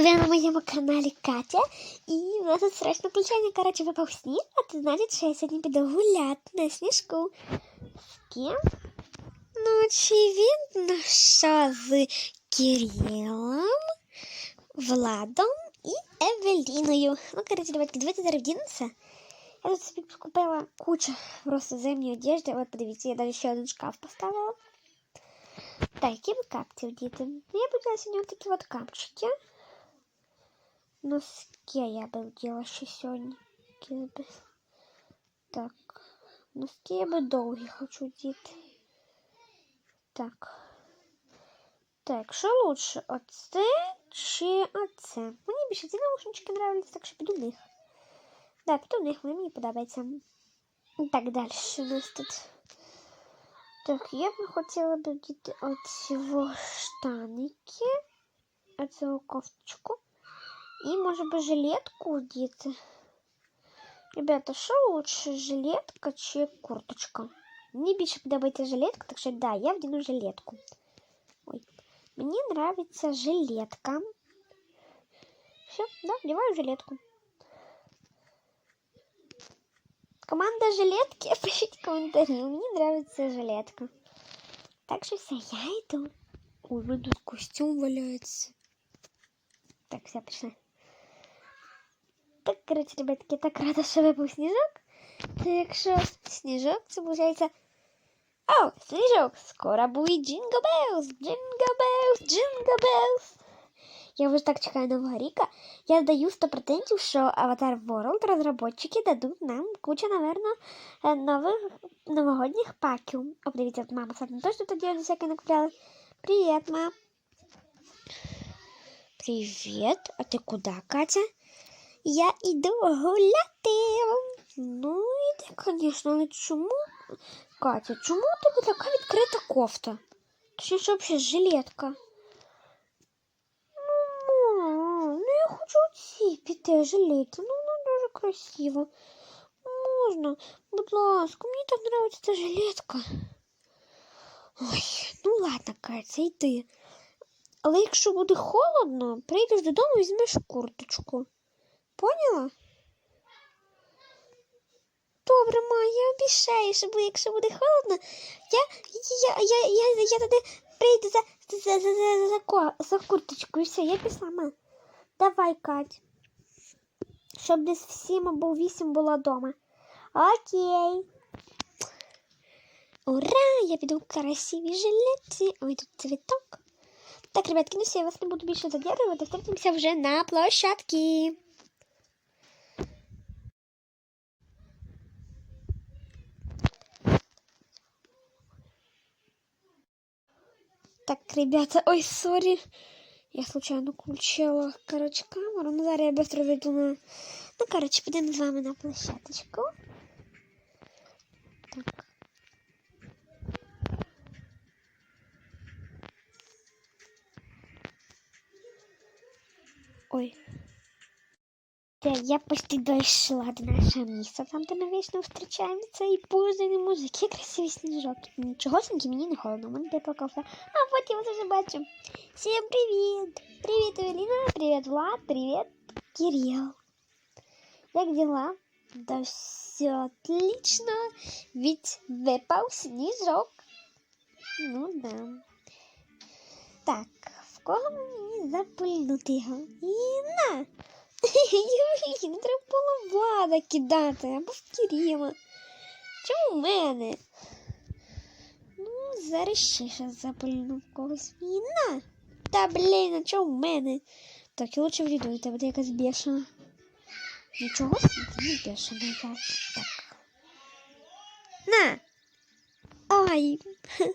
Ви на моєму каналі Катя, і у нас тут срочне включення. Коротше, випав сніг, а це значить, що я сьогодні піду гуляти на сніжку. З ким? Ну, очевидно, що з Кирилом, Владом і Евеліною. Ну, коротше, давайте, давайте зараз вдінемося. Я тут собі купила кучу просто зимньої одежди. От подивіться, я навіть ще один шкаф поставила. Так, які ви капці вдіти? Ну, я б взяла сьогодні такі от капчики. Носки я би вділа ще сьогодні. Які би. Так. Носки я би довгі хочу вдіти. Так. Так, що лучше? Оце чи оце? Мені більше ці наушнички нравляться, так що піду в них. Да, піду в них, вони мені подобаються. Так, далі у нас тут. Так, я б хотіла б вдіти оці штаники, оцю кофточку. І може би жилетку вдіти. Ребята, що лучше, жилетка чи курточка? Мені більше подобається жилетка, так що да, я вдіну жилетку. Ой. Мені нравится жилетка. Все, да, вдеваю жилетку. Команда жилетки, пишите комментарии. Мне нравится жилетка. Так что все, я иду. Ой, вот тут костюм валяется. Так, все, пішли. Так, коротше, ребятки, я так рада, що випав сніжок. Це якщо сніжок, це виходить. О, сніжок! Скоро буде Jingle Bells! Jingle Bells! Jingle Bells! Я вже так чекаю нового ріка. Я даю 100%, що Avatar World розробники дадуть нам кучу, наверное, е, нових новогодніх паків. О, подивіться, мама сам точно тоді всяке накупляла. Привіт, мам! Привіт, а ти куди, Катя? Я іду гуляти. Ну, іди, звісно, але чому? Катя, чому у тебе така відкрита кофта? Точніше, взагалі жилетка. Ну, ну я хочу ці піти жилети. Ну, вона дуже красиво. Можна, будь ласка, мені так подобається ця жилетка. Ой, ну ладно, Катя, йди. Але якщо буде холодно, прийдеш додому і візьмеш курточку. Поняла? Добре, ма, я обіцяю, що якщо буде холодно, я, я, я, я, я, тоді прийду за, за, за, за, за, ко- за курточку і все, я пішла, ма. Давай, Кать. Щоб десь в сім або в вісім була вдома. Окей. Ура! Я піду в красивій жилетці. Ой, тут цвіток. Так, ребятки, ну все, я вас не буду більше задержувати. Встретимося вже на площадці. Так, ребята, ой, сори. Я случайно включила, короче, камеру. Ну, зараз я быстро на... Ну, короче, підемо з вами на площадочку. Так. Ой. Та Я почти дійшла до нашого місця, там, де ми вічно зустрічаємося, і пузаний музик, який красивий сніжок. Нічого соньки мені не холодно, у мене тепло кафе. А от я вас вже бачу. Всім привіт! Привіт, Евеліна, привіт, Влад, привіт, Кирил. Як дела? Да все отлично, ведь випав сніжок. Ну да. Так, в кого мені запильнути його? І на! Не треба було влада кидати, або в Кирила. Чому в мене? Ну, зараз ще щас запальну в когось війна. Та блін, а чого в мене? Так, і лучше вріду, тебе буде якась бешена. Нічого собі, не бешена я. Так. На! Ой!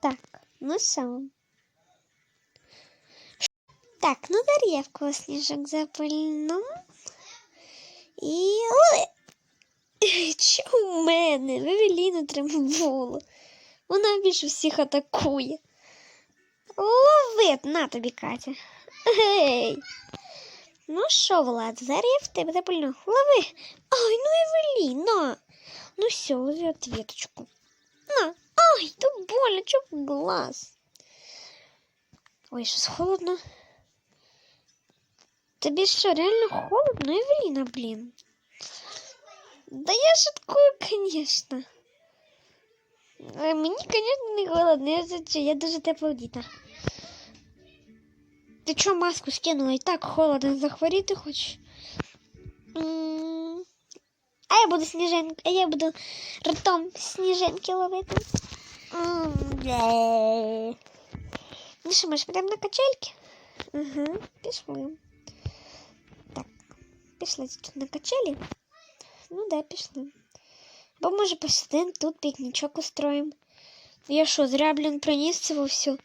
Так, ну що? Так, ну дорівку сніжок запильну. І. Чого в мене? Вивеліну треба. Вона більше всіх атакує. Лови, на тобі, Катя. Гей. Ну що, Влад, зарів тебе запильну. Лови. Ой, ну Евеліна. Ну все, лови ответочку. На. Ай, больно, чого в глаз. Ой, щось холодно. Тобі що, реально холодно, Евеліна, блін? Да я шуткую, конечно. Е, Мені, конечно, не холодно, я, за- я дуже тепла діта. Ти чого маску скинула? І так холодно, захворіти хочеш? А я буду сніженки, а я буду ртом сніженки ловити. Ну що, ми ж підемо на качельки? Угу, пішли. Так, пішли тут на качелі. Ну да, пішли. Бо може посидимо тут пікнічок устроїмо. Я що, зря, блін, приніс це все.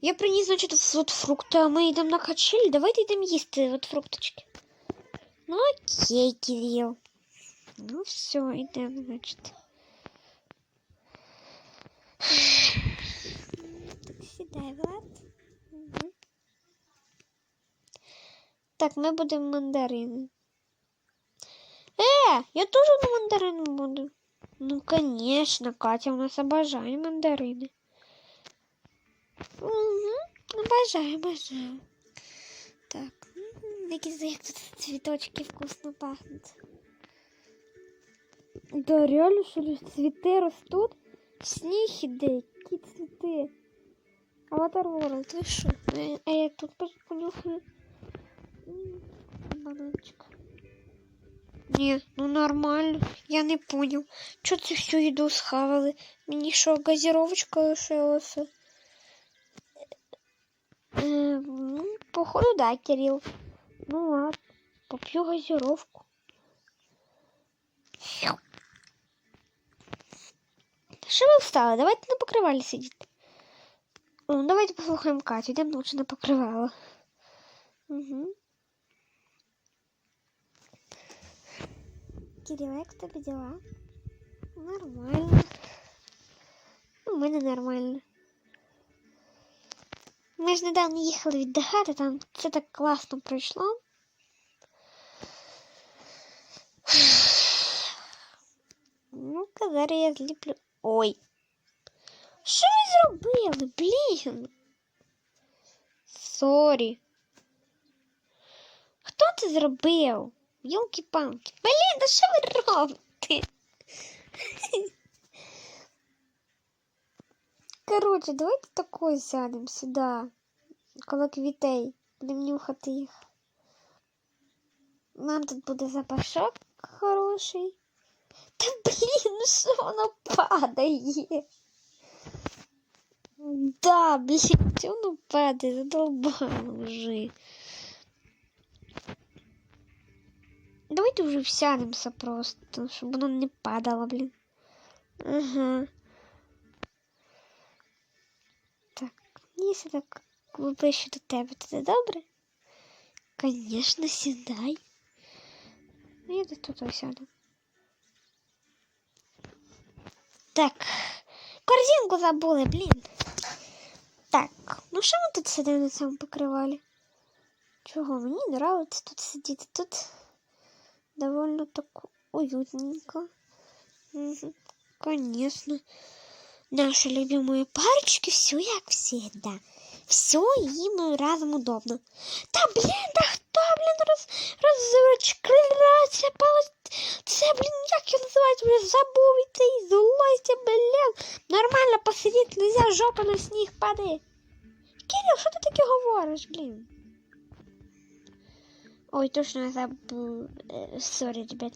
Я приніс, значить, от фрукти, а ми йдемо на качелі. Давайте йдемо їсти от фрукточки. Ну окей, Кирил. Ну все, йдемо, значить. Так, сідай, Влад. Так, ми будемо мандарини. Е, я тоже на мандарин буду. Ну, конечно, Катя у нас обожає мандарини. Угу, обожаю, обожаю. Так, як тут цвіточки вкусно пахнуть. Да, реально, що ли, цвіти ростуть? Сніг іде, які цвіти. Аватар Ворлд, ви що? Е, А я тут понюхаю. Ні, ну нормально. Я не понял. Чо це всю їду схавали? Мені що, газіровочка лишилася? Е, ну, походу, да, Кирилл. Ну ладно, поп'ю газіровку. Що ви встали? Давайте на покривалі сидіти. Ну, давайте послухаємо Катю, йдемо лучше на покривало. Угу. Кирилл, як в тебе дела? Нормально. У мене нормально. Ми ж недавно їхали віддихати, там все так класно пройшло. Ну-ка, зараз я зліплю. Ой. Що ви зробили? Блін. Сорі. Хто це зробив? Йолки-палки. Блін, да що ви робите? Коротше, давайте такой сядемо сюди. Коло квітей. Будемо нюхати їх. Нам тут буде запашок хороший. Та блін, ну що воно падає? Да, блін, чого воно падає? Задолбало вже. Давайте уже всядемся просто, щоб воно не падало, блін. Ага. Так, якщо так ближче до тебе, то це добре? Конечно, сідай. Ну, Я десь тут сяду. Так, корзинку забули, блін. Так, ну що ми тут сидимо на цьому покривалі? Чого? Мені нравиться тут сидіти. Тут довольно так уютненько. Конечно. Наши любимые парочки, все як всегда. Все им разом удобно. Та блін, да хто, блін, роз, палець. Це, блін, як його називають, блін, забув і цей злості, блін. Нормально посидіти, нельзя, жопа на сніг падає. Кирил, що ти таке говориш, блін? Ой, точно забыл. Э, Сори, ребят.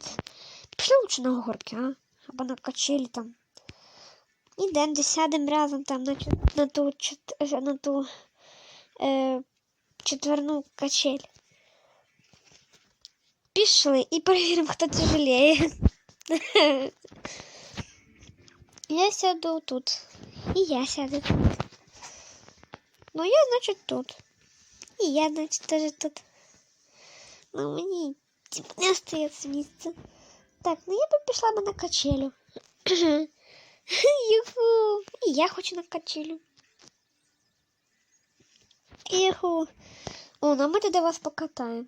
Пішли лучше на горки, а? Або на качелі там. Ідем, де сядемо разом там на, на ту, е, на ту е, четверну качель. Пішли і перевіримо, хто тяжелее. Я сяду тут. І я сяду тут. Ну, я, значить, тут. І я, значить, теж тут. Ну, мені типа, не остається місця. Так, ну я би пішла би на качелю. Юху! І я хочу на качелю. Юху. О, ну ми тоді вас покатаємо.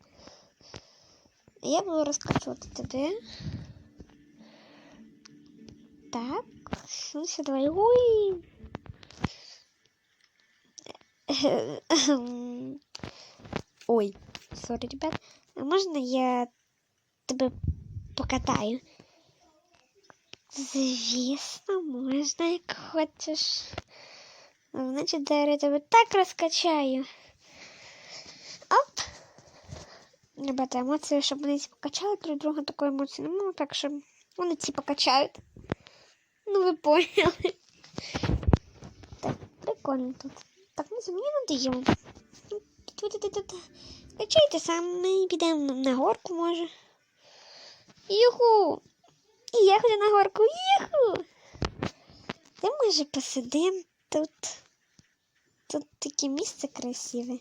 Я буду розкачувати тебе. Так, ну все, давай. Ой. Ой. Сорі, ребят. А можна я тебе покатаю? Звісно, можна, як хочеш. Значить, зараз я тебе так розкачаю. Оп! Ребята, емоції, щоб вони ці покачали друг друга такої емоції. Ну, так що вони ці покачають. Ну, ви поняли. Так, прикольно тут. Так, ну, це мені надоїло. Ну, ту-ту-ту-ту-ту. Качайте сам, ми підемо на горку, може. Юху! І я хочу на горку. Юху! Де може посидимо тут? Тут таке місце красиве.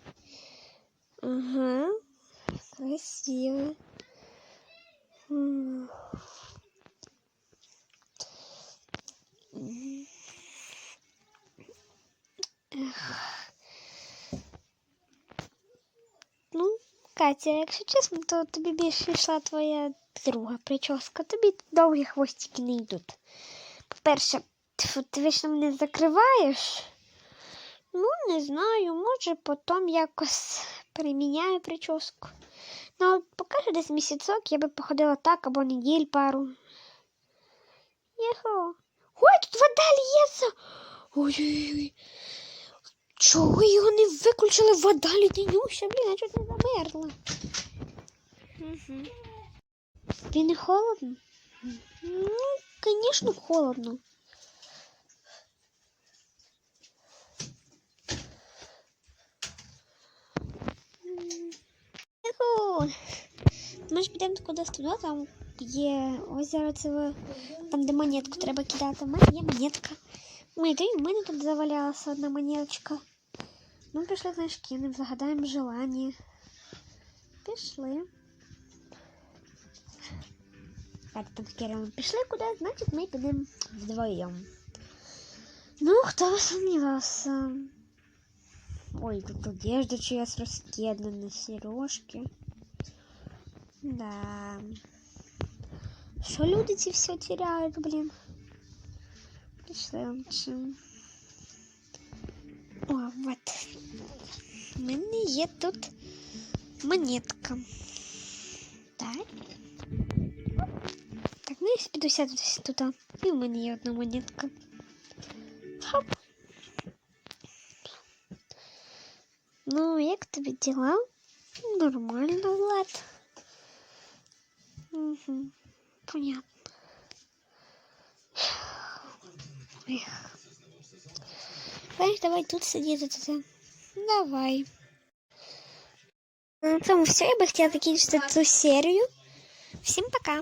Ага, красиве. М. Ну, Катя, якщо чесно, то тобі більше йшла твоя друга прическа. Тобі довгі хвостики не йдуть. По-перше, ти вічно мене закриваєш. Ну, не знаю, може потім якось переміняю прическу. Ну, поки десь місяцок я би походила так або неділь пару. Єхо. Ой, тут вода лється. Ой-ой-ой. Чого його не виключили? Вода ліденюща, блін, я чуть не замерзла. Угу. Тобі не холодно? Ну, звісно, холодно. М. Юху. Може підемо кудись туди, там є озеро це там, де монетку треба кидати. У мене є монетка. Ой, ти в мене тут завалялася одна монеточка. Ну, пішли, знаєш, кинемо, загадаємо желання. Пішли. Так, там Кирилом пішли куди, значить ми підемо вдвоєм. Ну, хто сумнівався. Ой, тут одежда чиясь розкидана, сережки. Да. Що люди ці все теряють, блін? Пішли лучше. О, вот. У мене є тут монетка. Так. Так, ну я піду сяду десь туди. І в мене є одна монетка. Хоп. Ну, як тобі діла? Нормально, Влад. Угу. Понятно. Ех. Знаєш, давай тут сидіти. Давай. На цьому все. Я би хотіла закінчити цю серію. Всім пока.